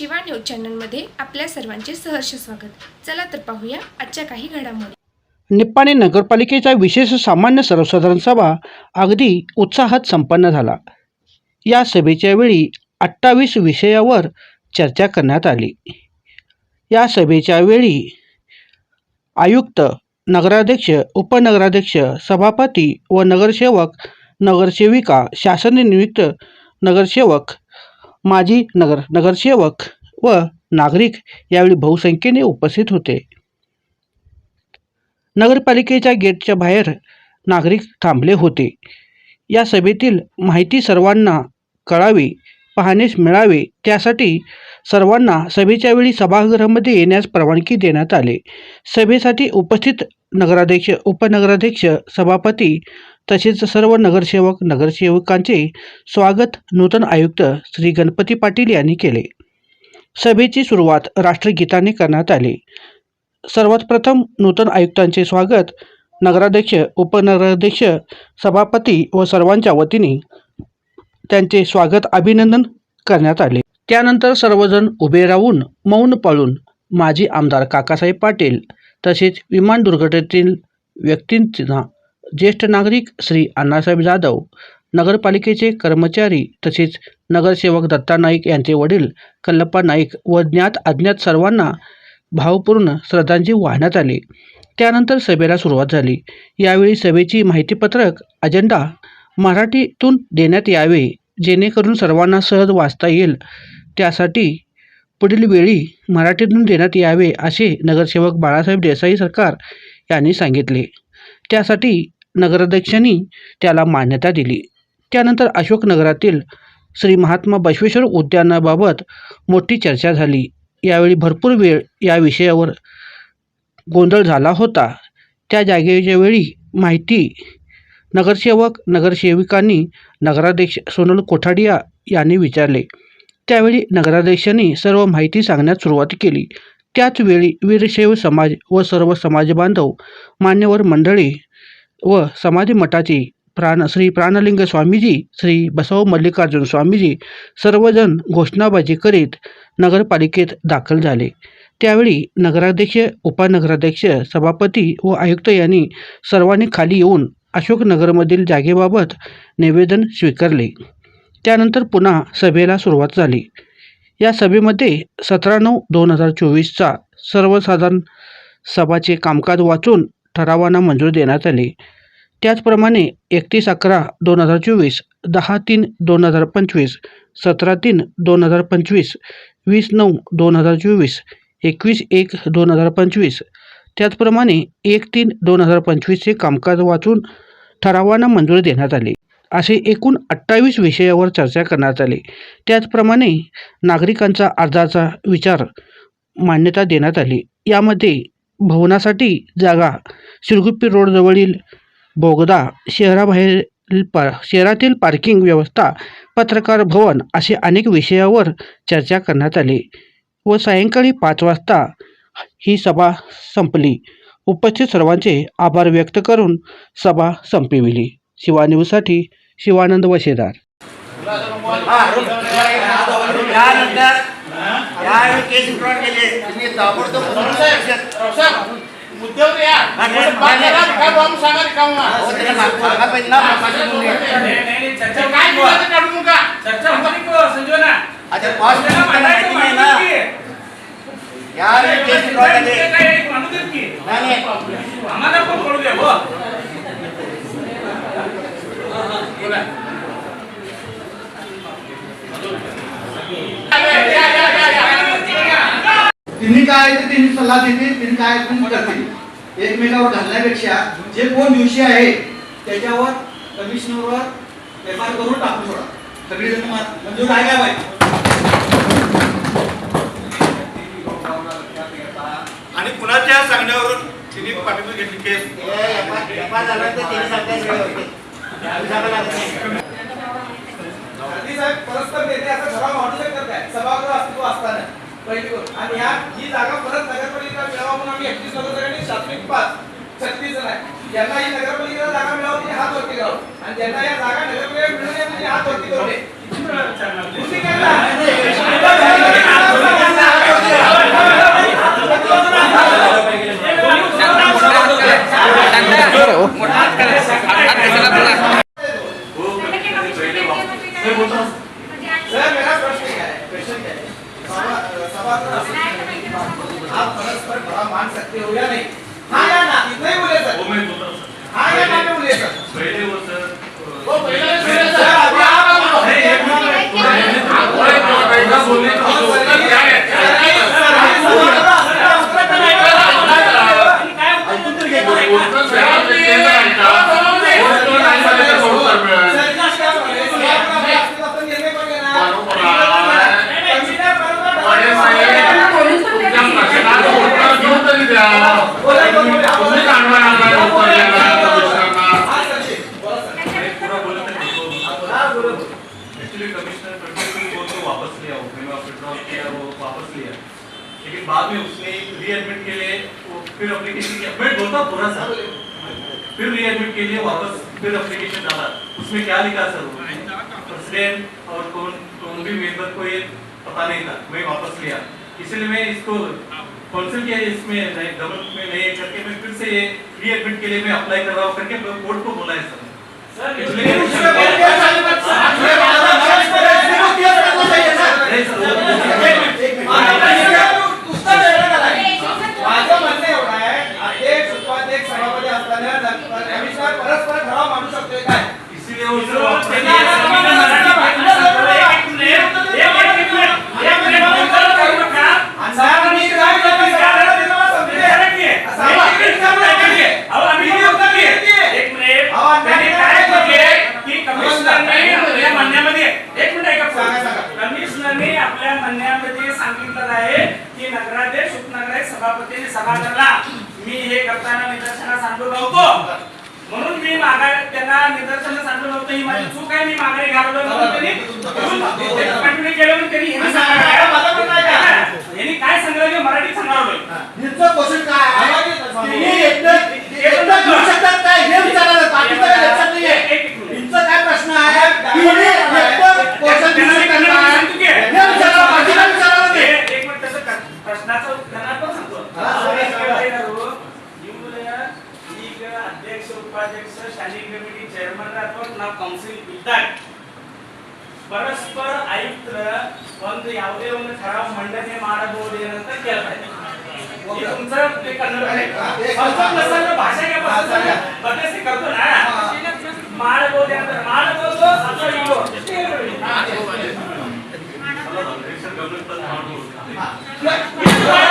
Shiva news चॅनलमध्ये आपल्या सर्वांचे सहर्ष स्वागत. चला तर पाहूया आजच्या काही घडामोडी. निप्पाणी नगरपालिकेचा विशेष सामान्य सर्वसाधारण सभा अगदी उत्साहात संपन्न झाला. या सभेच्या वेळी अठ्ठावीस विषयावर चर्चा करण्यात आली. या सभेच्या वेळी आयुक्त नगराध्यक्ष उपनगराध्यक्ष सभापती व नगरसेवक नगरसेविका शासन नियुक्त नगरसेवक माजी नगर नगरसेवक व नागरिक यावेळी बहुसंख्येने उपस्थित होते. नगरपालिकेच्या गेटच्या बाहेर नागरिक थांबले होते. या सभेतील माहिती सर्वांना कळावी पाहण्यास मिळावे त्यासाठी सर्वांना सभेच्या वेळी सभागृहामध्ये येण्यास परवानगी देण्यात आले. सभेसाठी उपस्थित नगराध्यक्ष उपनगराध्यक्ष सभापती तसेच सर्व नगरसेवक नगरसेवकांचे स्वागत नूतन आयुक्त श्री गणपती पाटील यांनी केले. सभेची सुरुवात राष्ट्रगीताने करण्यात आली. सर्वात प्रथम नूतन आयुक्तांचे स्वागत नगराध्यक्ष उपनगराध्यक्ष सभापती व सर्वांच्या वतीने त्यांचे स्वागत अभिनंदन करण्यात आले. त्यानंतर सर्वजण उभे राहून मौन पाळून माजी आमदार काकासाहेब पाटील तसेच विमान दुर्घटनेतील व्यक्तींना ज्येष्ठ नागरिक श्री अण्णासाहेब जाधव नगरपालिकेचे कर्मचारी तसेच नगरसेवक दत्ता नाईक यांचे वडील कल्लप्पा नाईक व ज्ञात अज्ञात सर्वांना भावपूर्ण श्रद्धांजली वाहण्यात आली. त्यानंतर सभेला सुरुवात झाली. यावेळी सभेची माहितीपत्रक अजेंडा मराठीतून देण्यात यावे जेणेकरून सर्वांना सहज वाचता येईल. त्यासाठी पुढील वेळी मराठीतून देण्यात यावे असे नगरसेवक बाळासाहेब देसाई सरकार यांनी सांगितले. त्यासाठी नगराध्यक्षांनी त्याला मान्यता दिली. त्यानंतर अशोकनगरातील श्री महात्मा बसवेश्वर उद्यानाबाबत मोठी चर्चा झाली. यावेळी भरपूर वेळ या विषयावर गोंधळ झाला होता. त्या जागेच्या वेळी माहिती नगरसेवक नगरसेविकांनी नगराध्यक्ष सोनल कोठाडिया यांनी विचारले. त्यावेळी नगराध्यक्षांनी सर्व माहिती सांगण्यास सुरुवात केली. त्याचवेळी वीरशैव समाज व सर्व समाजबांधव मान्यवर मंडळी व समाधी मठाचे प्राण श्री प्राणलिंग स्वामीजी श्री बसव मल्लिकार्जुन स्वामीजी सर्वजण घोषणाबाजी करीत नगरपालिकेत दाखल झाले. त्यावेळी नगराध्यक्ष उपनगराध्यक्ष सभापती व आयुक्त यांनी सर्वांनी खाली येऊन अशोकनगरमधील जागेबाबत निवेदन स्वीकारले. त्यानंतर पुन्हा सभेला सुरुवात झाली. या सभेमध्ये सतरा नऊ दोन हजार चोवीसचा सर्वसाधारण सभाचे कामकाज वाचून ठरावांना मंजूर देण्यात आली. त्याचप्रमाणे एकतीस अकरा दोन हजार चोवीस दहा तीन दोन हजार पंचवीस सतरा तीन दोन हजार पंचवीस वीस नऊ दोन हजार चोवीस एकवीस एक दोन हजार पंचवीस. त्याचप्रमाणे एक तीन दोन हजार पंचवीसचे कामकाज वाचून ठरावांना मंजुरी देण्यात आली. असे एकूण अठ्ठावीस विषयावर चर्चा करण्यात आली. त्याचप्रमाणे नागरिकांचा अर्जाचा विचार मान्यता देण्यात आली. यामध्ये भवनासाठी जागा. शिरगुप्पी रोडजवळील बोगदा शहराबाहेरील पा शहरातील पार्किंग व्यवस्था पत्रकार भवन असे अनेक विषयावर चर्चा करण्यात आली व सायंकाळी पाच वाजता ही सभा संपली. उपस्थित सर्वांचे आभार व्यक्त करून सभा संपविली. शिवा न्यूजसाठी शिवानंद वशेदार. त्यानंतर यावेळी केस विड्रॉल केले. तुम्ही ताबडतोब मुद्द्यावर या. सांगा रिकामा. हो, सांग- पाहिजे ना. काय काढू नका चर्चा आता पाच मिनिटं माहिती नाही ना. यावेळी केस विड्रॉल केले. नाही नाही. आम्हाला पण कळू द्या हो. तिन्ही काय ते त्यांनी सल्ला देतील तिन्ही काय तुम्ही करतील. एकमेकावर घालण्यापेक्षा जे कोण दिवशी आहे त्याच्यावर कमिशनरवर एफ आय करून टाकून सोडा. सगळी जण मंजूर आहे काय बाई? आणि कुणाच्या सांगण्यावरून तिने पाठिंबा घेतली केस? एफा- झालं तर गांधी साहेब परस्पर नेते असं ठराव मांडू शकतात काय सभागृह अस्तित्व असताना. पहिली गोष्ट आणि ह्या ही जागा परत नगरपालिकेला मिळावा म्हणून आम्ही एकतीस सदस्यांनी शासनिक पाच छत्तीस जण आहे ज्यांना ही नगरपालिकेला जागा मिळावी हात वरती करावं. आणि ज्यांना या जागा नगरपालिकेला मिळू नये त्यांनी हात वरती करू नये. कॉन्सिल किया इसमें? गवर्नमेंट में नहीं करके मैं फिर से ये रीएडमिट के लिए मैं अप्लाई कर रहा हूँ करके कोर्ट को बोला है सर। परस्पर मानू आपल्या म्हणण्यामध्ये सांगितलं आहे की नगराध्यक्ष उपनगराध्यक्ष सभापतीने सभा करला मी हे करताना निदर्शनास आणलो नव्हतो. म्हणून मी माघार त्यांना निदर्शनास आणलो नव्हतं. माझी चूक आहे. मी माघारी घालवलं नव्हतं त्यांनी यांनी काय सांगितलं मराठीत सांगावलं कोशिश काय ते सुद्धा घेऊ शकतात काय हे विचारायला बाकीचं काय लक्षात नाहीये. इथं काय प्रश्न आहे? की हे network person business करणार. हे विचारायला बाकीला विचारायला ते. ಪರಸ್ಪರ ಆಯುಕ್ತರ ಒಂದು ಯಾವುದೇ ಒಂದು ಠರಾವ್ ಮಂಡನೆ ಮಾಡಬಹುದು ಏನಂತ ಕೇಳ್ತಾ ಇದ್ದಾರೆ तुमचं ते करणार नाही संसद नसताना भाषा घ्या पासून बघा करतो ना. माळ बोलते माळ बोलतो आपला इगो. गव्हर्नमेंट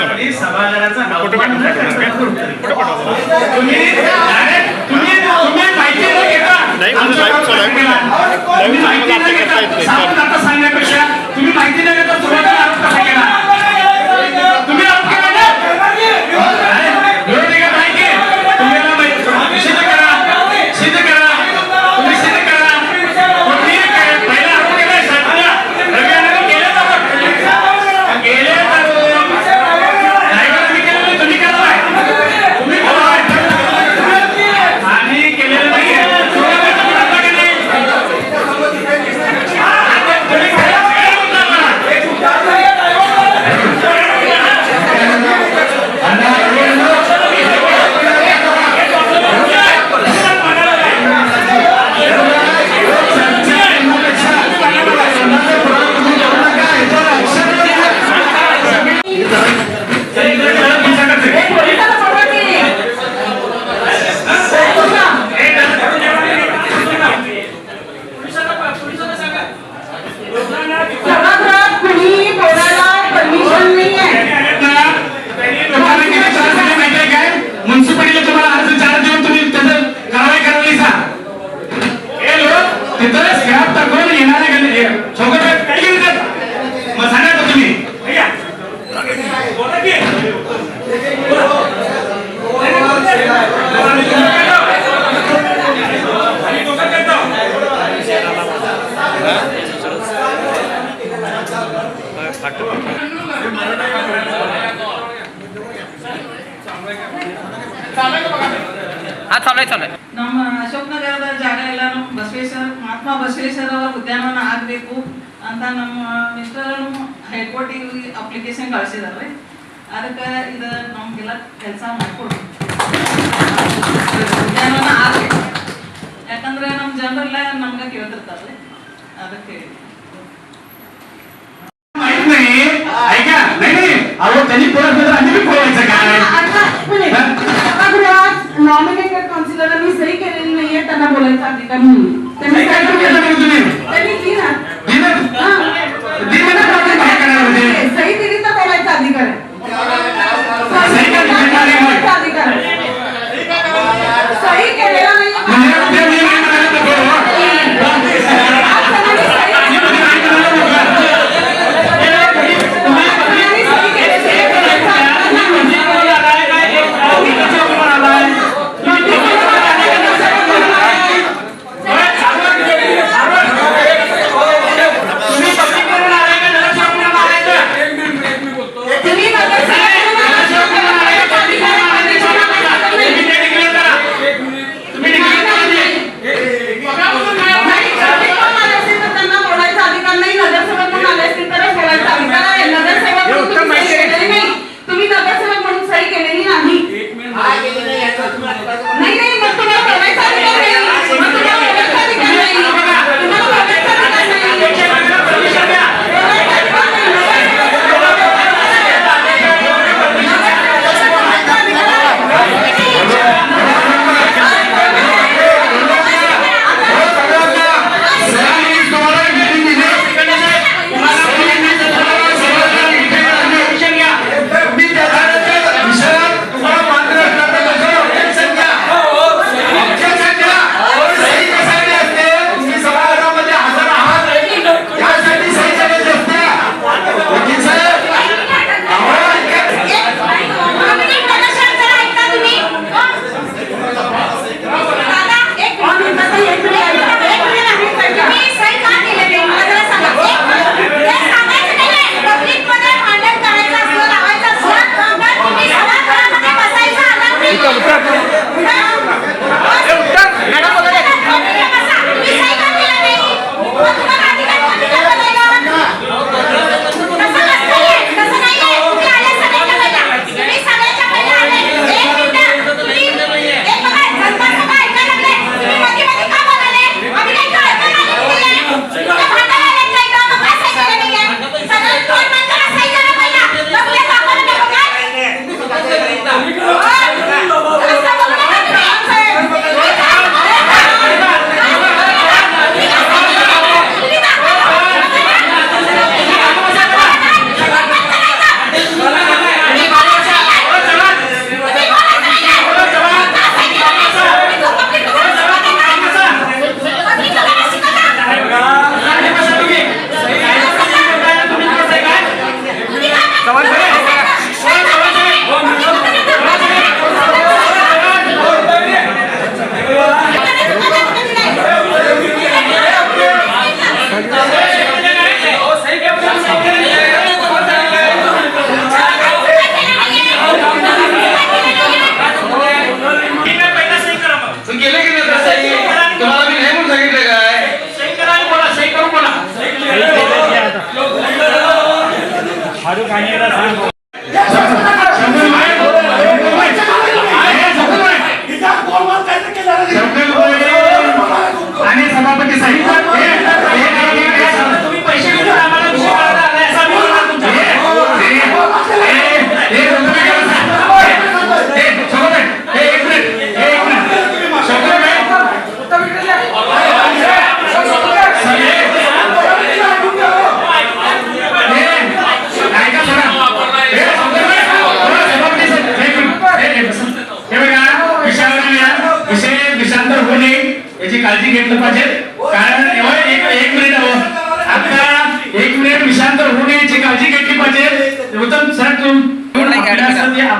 त्यामुळे सभागृहाचा अवमान न करता तुम्ही तुम्ही तुम्ही माहिती न घेता आमच्या गावात ಹೈಕೋರ್ಟ್ ಇಲ್ಲಿ ಅಪ್ಲಿಕೇಶನ್ ಕಳಿಸಿದಾರೆ ಅದಕ್ಕೆ ಇದು ನಮಗೆಲ್ಲ ಕೆಲಸ ಮಾಡಿಕೊಡ್ರಿ ಯಾಕಂದ್ರೆ ನಮ್ಮ ಜನರೆಲ್ಲ ನಮ್ಗೆ ಕೇಳ್ತಿರ್ತಾರಲ್ಲ ಅದಕ್ಕೆ नॉमिनेटेड काउंसिलर ने सही केलेली नाहीये त्यांना बोलायचं आहे का Tá Obrigado.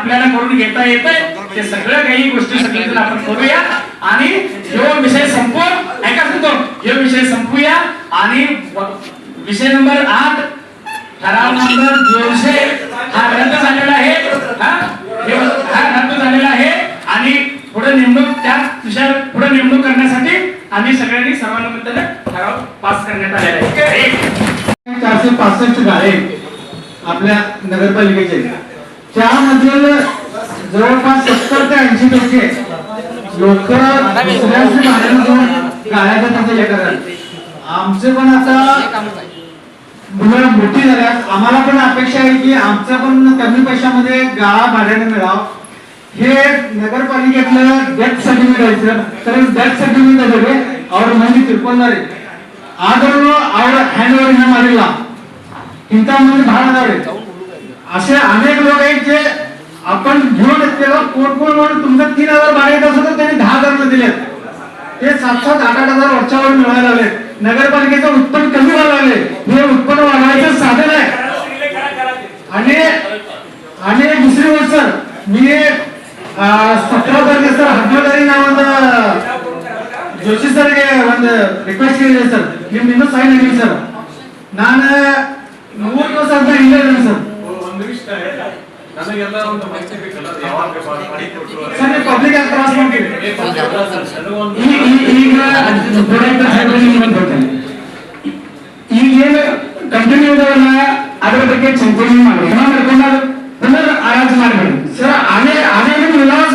आपल्याला करून घेता येत ते सगळ्या काही गोष्टी सगळ्या आपण करूया. आणि जो विषय संपवून ऐका सांगतो जो विषय संपूया आणि विषय नंबर आठ ठराव नंबर दोनशे हा रद्द झालेला आहे. हा? ग्रंथ रद्द झालेला आहे. आणि पुढे नेमणूक त्या विषयावर पुढे नेमणूक करण्यासाठी आम्ही सगळ्यांनी सर्वानुमताने ठराव पास करण्यात आलेला आहे. चारशे पासष्ट गाळे आपल्या नगरपालिकेचे. त्यामधील जवळपास सत्तर ते ऐंशी टक्के लोक गाळ्याचा त्यांचं हे करतात. आमचे पण आता मुलं मोठी झाल्यात. आम्हाला पण अपेक्षा आहे की आमचं पण कमी पैशामध्ये गाळा भाड्याने मिळावा. हे नगरपालिकेतलं डेथ सर्टिफिकेट व्हायचं तर डेथ सर्टिफिकेट सगळे और म्हणजे तिरपणारे आदर आवड हँड ओव्हर ह्या मारिला इंता म्हणजे भाड आधार असे अनेक लोक आहेत जे आपण घेऊन त्याला कोण कोण म्हणून तुमचं तीन हजार भाडे येत असं तर त्यांनी दहा हजार दिलेत ते सात सात आठ आठ हजार वर्षावर मिळायला लागले नगरपालिकेचं उत्पन्न कमी व्हायला लागले हे उत्पन्न वाढवायचं साधन आहे आणि आणि दुसरी गोष्ट सर मी ಸತ್ರ ತಾರೀಕು ಸರ್ ಹದಿನೇಳು ತಾರೀಕು ನಾವು ಒಂದು ಜೋಶಿ ಸರ್ಗೆ ಒಂದು ರಿಕ್ವೆಸ್ಟ್ ಕೇಳಿದೆ ಸರ್ ನಿಮ್ ಇನ್ನೂ ಸೈನ್ ಆಗಿಲ್ಲ ಸರ್ ನಾನು ಮೂರು ದಿವಸ ಅಂತ ಇಲ್ಲೇ ಇದ್ದೀನಿ ನಿಮಿಷ ನನಗೆಲ್ಲ ಒಂದು ಮಾಹಿತಿ ಬೇಕಲ್ಲ ಯಾವಾಗ ಪಬ್ಲಿಕ್ ಈಗೇನು ಕಂಟಿನ್ಯೂ ಇದಾವಲ್ಲ ಅದ್ರ ಬಗ್ಗೆ ಚಿಂತನೆ ಮಾಡಿ ಮಾಡ್ಕೊಂಡಾಗ ಮಾಡಬೇಡಿ. ಸರ್ ಅದೇ ಅದೇ ವಿಲಾಸ